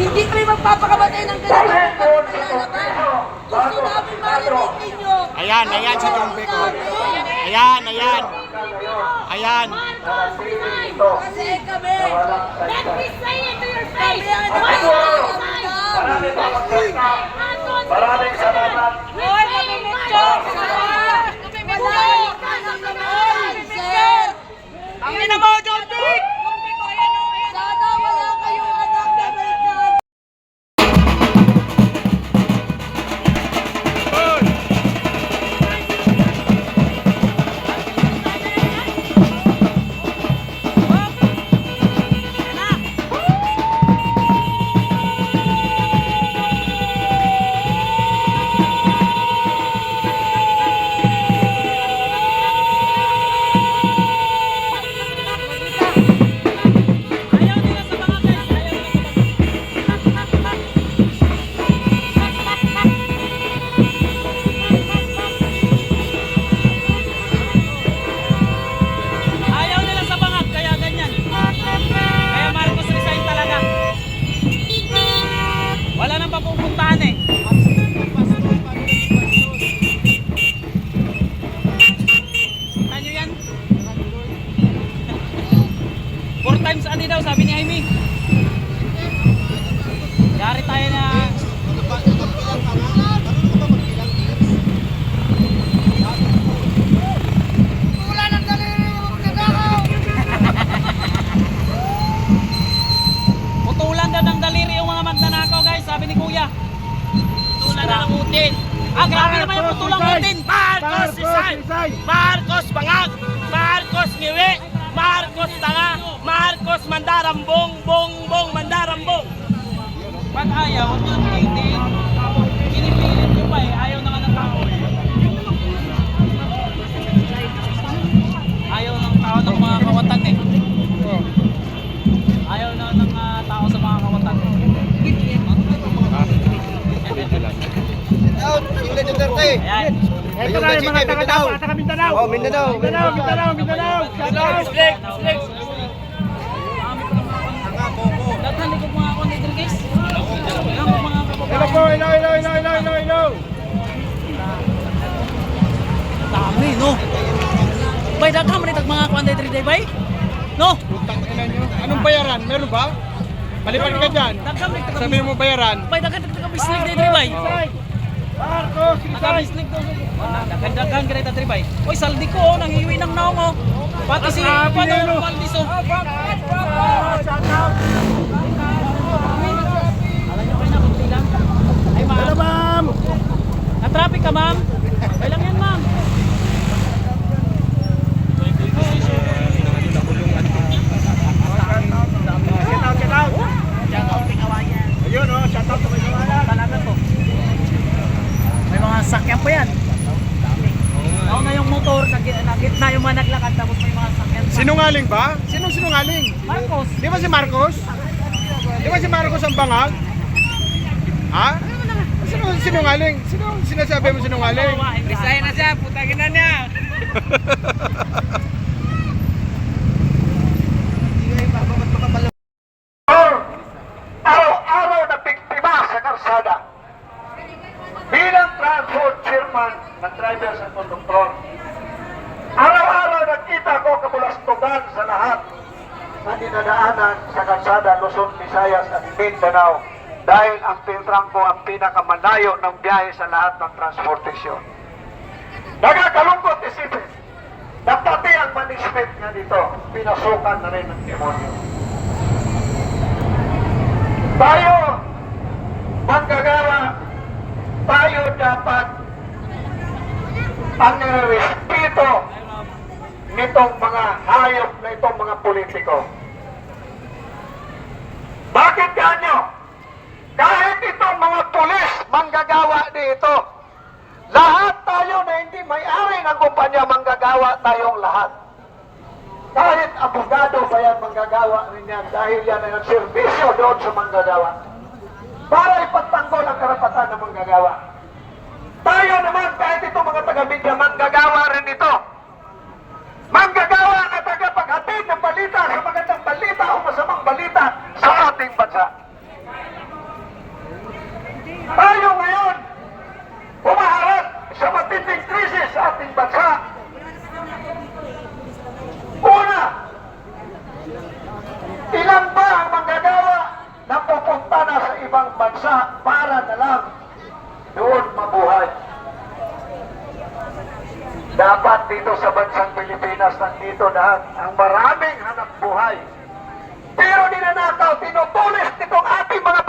Hindi kami magpapakamatay ng ganito kami malalaban. Gusto namin marinig ninyo. Ayan, ayan si John Vic. Ayan, ayan. Ayan. Kasi kami, Let me say it to your face. kami ang Why nagpapakamatay. Maraming salamat. Hoy, mamimidyo! Wala ka ng naman, sir. Ang Ayan. Ito na yung mga taga-Davao at taga Mindanao. Oh, Mindanao. Mindanao, Mindanao, Mindanao. Mindanao. Ko mga Hello po, hello, hello, hello, hello, hello, hello. Dami, no? Bay, daghan man itag mga kuan day bay? No? Anong bayaran? Meron ba? Palipad ka dyan. Sabi mo bayaran. Bay, daghan itag bislig dito bay. Marcos, Naka-bislig daw. Daghan daghan ka dito bay. Oy, saldi ko oh, nang iwi ng naong oh. Pati si nilo. Valdez oh. Alam niyo kayo na kung lang. Ay ma'am. Hello, ma'am. Na-traffic ka, ma'am? Okay lang yan, ma'am. Get out, get out. Ayun, oh, shout out to my kawalan. Talaga to. May mga sakyan pa yan. Oo na yung motor, nag na yung mga naglakad, tapos may mga sakyan pa. Sinungaling ba? Sinong sinungaling? Marcos. Di ba si Marcos? Di ba si Marcos ang bangag? Ha? Sino sinungaling? Sino sinasabi mo sinungaling? Resign na siya, putangin na niya. Araw-araw na biktima sa karsada. Bilang transport chairman ng drivers at konduktor, araw-araw nakita ko kabulastugan sa lahat na dinadaanan sa kalsada Luzon, Visayas at Mindanao dahil ang Piltrangco ang pinakamalayo ng biyahe sa lahat ng transportasyon. Nagakalungkot isipin na pati ang management nga dito, pinasukan na rin ng demonyo. Tayo, manggagawa, tayo dapat ang respeto nitong mga hayop na itong mga politiko. Kanyo? Kahit itong mga pulis, manggagawa dito. Lahat tayo na hindi may-ari ng kumpanya, manggagawa tayong lahat. Kahit abogado pa yan manggagawa rin yan dahil yan ay nagservisyo doon sa manggagawa. Para ipagtanggol ang karapatan ng manggagawa. doon mabuhay. Dapat dito sa bansang Pilipinas, nandito na ang maraming hanap buhay. Pero ninanakaw, tinutulis nitong ating mga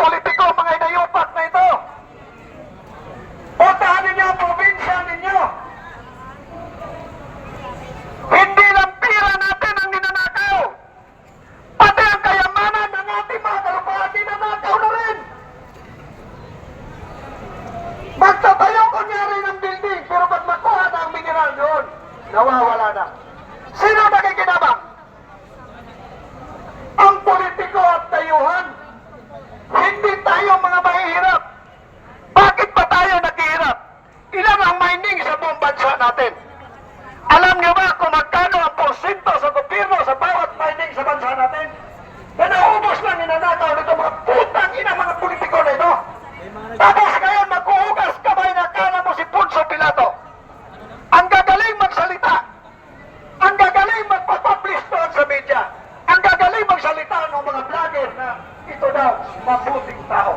daw, mabuting tao.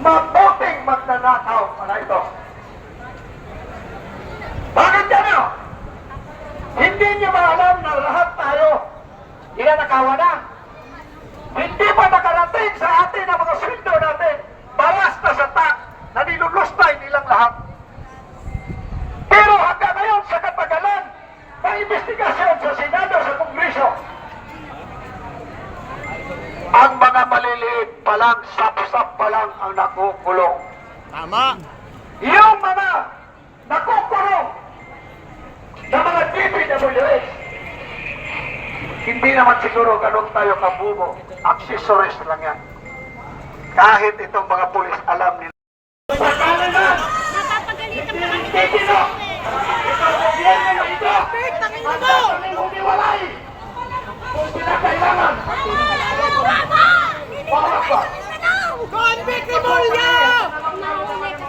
Mabuting magnanakaw para ito. Bakit gano? Hindi niyo ba alam na lahat tayo ilanakawan na? Hindi pa nakarating sa atin ang mga sweldo natin. Bawas na sa tax na nilulustay nilang lahat. Pero hanggang ngayon sa katagalan, may investigasyon sa Senado sa Kongreso. Ang mga maliliit pa lang, sap-sap pa lang ang nakukulong. Tama. Yung mga nakukulong na mga DPWS, hindi naman siguro ganun tayo kabubo. Accessories lang yan. Kahit itong mga pulis alam nila. Napapagalitan ka kami. Hindi sino! Ito, gobyerno na ito! Ang dating humiwalay! Kung pinakailangan, bawat ba? Convict Rimulya!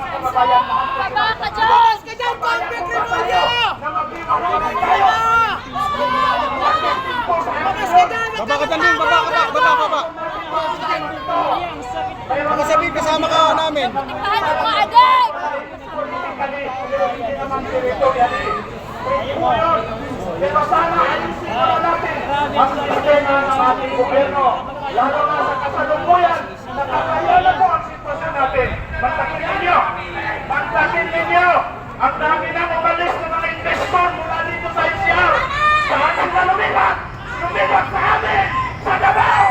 Kababayan na Baba ka dyan! ka dyan, Convict Rimulya! na maghiwalay tayo! Bakas ka dyan! Baba ka dyan din, baba, baba, baba, baba. Baka sabihin kasama ka namin. Paano ka agad? Pero sana ayusin na natin ang sistema ng ating gobyerno. Lalo na sa kasalukuyan, nakakaya na po ang sitwasyon natin. Magtakin ninyo! Magtakin ninyo! Ang dami nang umalis ng mga investor mula dito sa NCR. Saan sila lumipat? Lumipat sa amin! Sa Davao!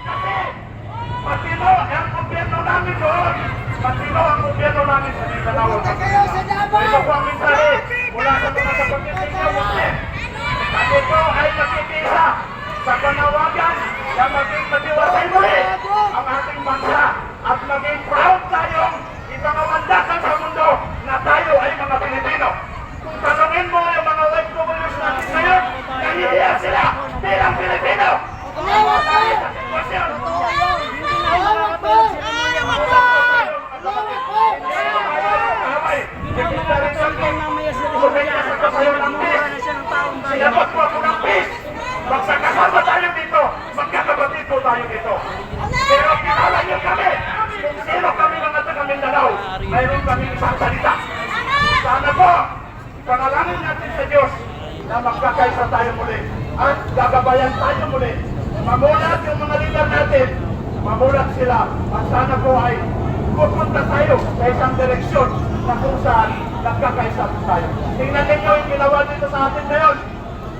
Kasi matino ang gobyerno namin doon. Matino ang gobyerno namin sa Mindanao. Ito po ang mensahe mula sa mga kapatid ninyo Muslim. Ito ay nakikisa sa panawagan na maging matiwasay muli ang ating bansa at maging proud tayong ipangamandakan sa mundo na tayo ay mga Pilipino. Kung tanungin mo yung mga OFWs natin ngayon, nahihiya sila bilang Pilipino. Umawag po! Sa sitwasyon. Umawag po! Umawag po! Umawag po! Sinabot mo ako ng peace. Tayo dito. Magkakapatid po tayo dito. Pero kilala niyo kami. Kung sino kami mga taga Mindanao, mayroon kami isang. Sana po, panalangin natin sa Diyos na magkakaisa tayo muli at gagabayan tayo muli. Mamulat yung mga natin, mamulat sila at sana po ay pupunta tayo sa isang direksyon na kung saan nagkakaisa po tayo. Tingnan ninyo yung ginawa dito sa atin ngayon.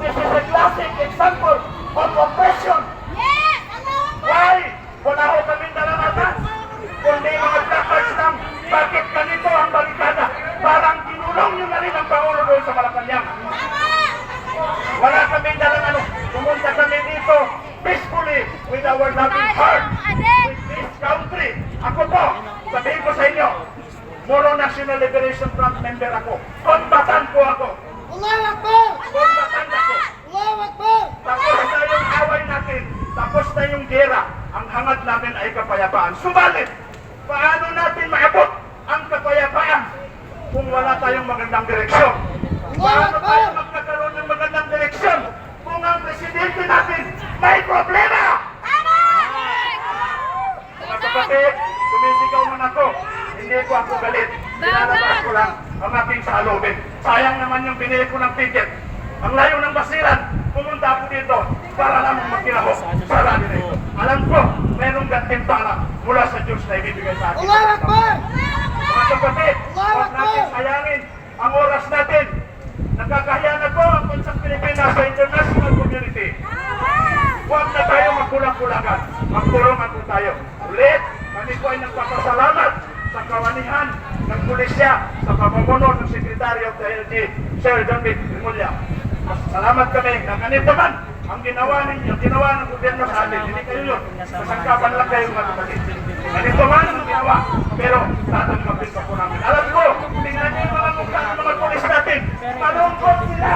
This is a classic example of oppression. Yes! Ano? Why? Wala ko kami dalamatan. Kundi mga placards lang, bakit ganito ang barikada? Parang kinulong nyo na rin ang Pangulo doon sa Malacanang. Wala kami dalang ano. Pumunta kami dito peacefully with our loving heart. With this country. Ako po, sabihin ko sa inyo, Moro National Liberation Front member ako. Kombatan po ako. Umawag po! Kombatan ako. Umawag po! Tapos na yung away natin. Tapos na yung gera. Ang hangad namin ay kapayapaan. Subalit, paano natin maabot ang kapayapaan kung wala tayong magandang direksyon? Paano tayo magkakaroon ng magandang direksyon kung ang presidente natin may problema? Mga kapatid, sumisigaw man ako. Hindi ko ako galit. Nilalabas ko lang ang aking salubin. Sayang naman yung binili ko ng ticket. Ang layo ng basiran, pumunta ako dito para lamang magkinaho sa rally na ito. Alam ko, merong gantimpala mula sa Diyos na ibibigay sa atin. Mga kapatid, ang oras natin. Nakakahiya na po ang bansang Pilipinas sa international community. Huwag na tayo magkulang-kulangan. Magkulungan po tayo. Ulit, kami po ay nagpapasalamat sa kawanihan ng pulisya sa pamumuno ng Secretary of the LG, Sir David Rimulya. Salamat kami na ganito man ang ginawa ninyo, ginawa ng gobyerno sa atin. Hindi kayo yun. Masangkapan lang kayo mga kapatid. Ganito man ang ginawa, pero tatanggapin pa po namin. Alam ko, tingnan niyo yung mga mukha ng mga pulis natin. Malungkot sila.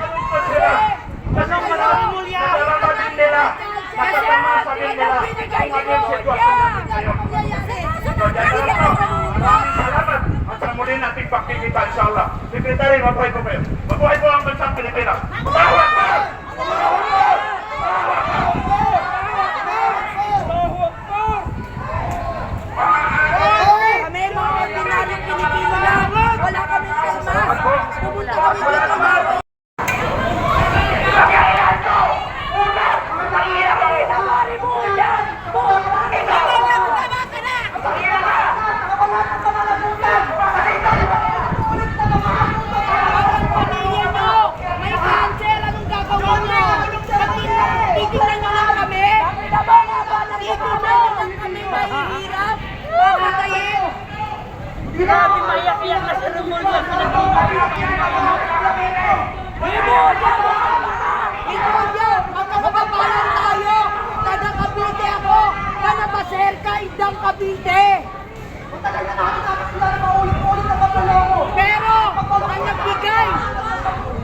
Malungkot sila. Kasi nadalama din nila. Nakasama sa din nila. Kung ano yung sitwasyon natin ngayon. So, dyan na lang po. Maraming salamat. At sa muli nating pagkikita, inshallah. Secretary, mabuhay po kayo. Mabuhay po ang bansang Pilipinas. Mabuhay po! Kami mga ordinaryong Pilipino lang. Wala kami alma. Pumunta kami dito mga pamilya nyo. May cancer. Anong gagawin nyo? Titignan nyo lang kami. Titignan nyo lang kami mahihirap. Mamatayin. Grabe maiyak-iyak na si Romulo. Ikuya, magkakababayan tayo. Taga Cavite ako. Taga Baserka, Indang Cavite. Pero, ang nagbigay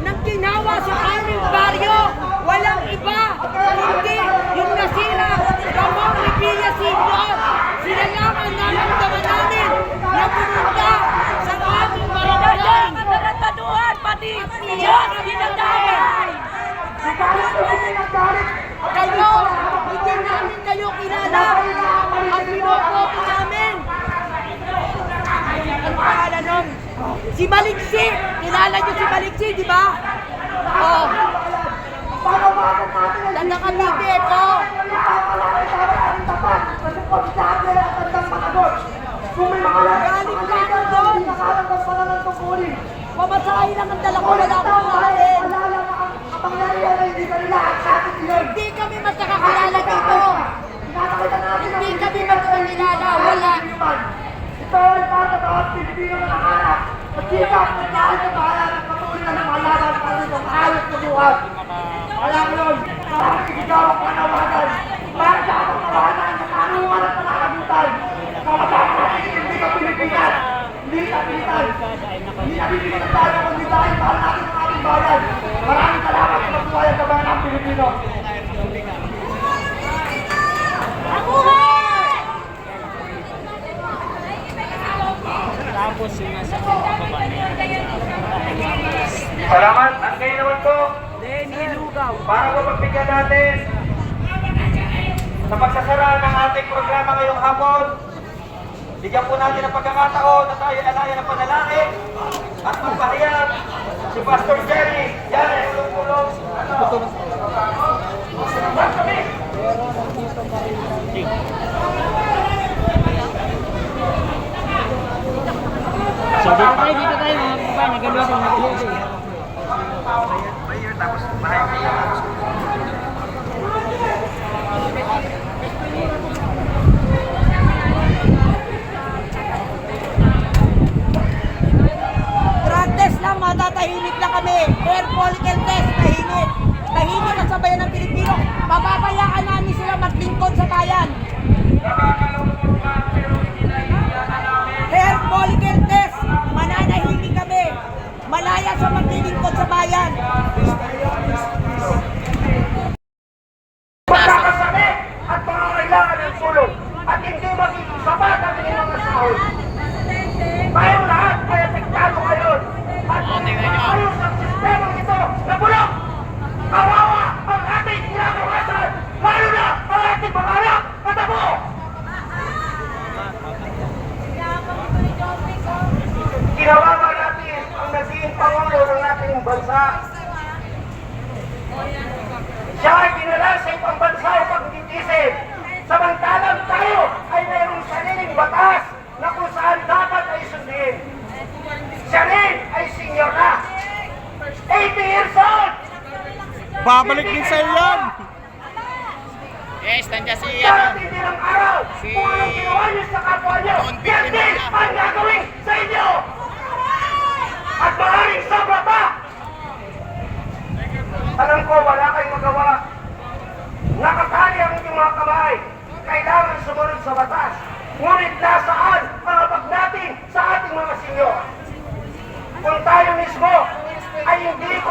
ng ginawa sa aming baryo, walang iba, kundi yung nasira, Ramon Revilla Senior. Sila lang ang naramdaman namin na pumunta sa aming barangay. Katarataduhan, pati Diyos, dinadamay! Kayo, hindi namin kayo kilala. Ang binoboto namin. Ang pangalan nun? Si Baliksi. Kilala niyo si Baliksi, di ba? Oh. Taga Cavite ito. Galing ka na doon. Pamasahe lang ang dala ko. Akong kain. Hindi kami magkakakilala dito. Hindi kami magkakilala. Wala. Ito ay para sa mga Pilipino na nangarap. Magkikap ng dahil sa bahala ng patuloy na ng malaban para sa maayos na buhay. Alam yun, parang isigaw ang panawagan. Para sa ating tawanan sa panakabutan. Kamatama natin hindi ka Pilipinas. Hindi ka Pilipinas. Hindi na bibigyan tayo kundi dahil natin ang ating bayan. Maraming salamat sa ng Pilipino. Tapos yung nasa baba niya. Salamat. Ang ngayon naman po, para po magbigyan natin sa pagsasara ng ating programa ngayong hapon, bigyan po natin ng pagkakataon na tayo alaya ng panalangin at magpahayag si Pastor Jerry. Yan ay tulong-tulong. So dito tayo, dito tayo mga kababayan. Nagaluto, nagaluto. Drug test lang, matatahimik lang kami. Air follicle test, tahimik. Tahimik ang sabayan ng Pilipino. Pababayaan namin sila maglingkod sa bayan. Follicle test, mananahimik kami. Malaya sa maglilingkod sa bayan. Pagkakasakit at pangangailangan ng tulong at hindi maging sapat ang inyong sahod. Tayo mga siya ay dinala sa ibang bansa upang titisin. Samantalang tayo ay mayroong sariling batas na kung saan dapat ay sundin. Siya rin ay senior na. 80 years old! Babalik din sa iyan! Yes, nandiyan si Iyan. Sa ating ng araw, si... kung anong ginawa niyo sa kapwa niyo, yan din ang gagawin sa inyo! At maaaring sabat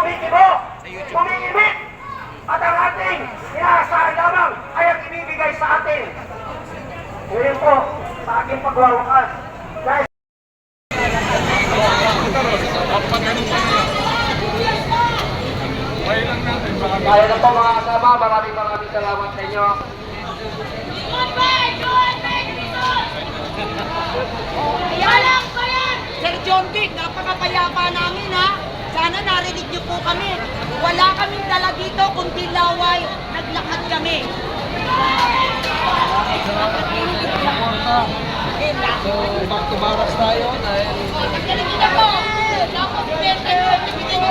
kumikibo, kumikimit, at ang ating inaasahan lamang ay ang ibibigay sa atin. Ngayon po, sa aking pagwawakas, dahil Kaya na po mga kasama, maraming maraming salamat sa inyo. Sir John Vic, napakapayapa namin ha. Sana narinig niyo po kami. Wala kaming dala dito kundi laway. Naglakad kami. So, back to baras tayo dahil Pagkaligin ako. Dapat benta niyo. Bigyan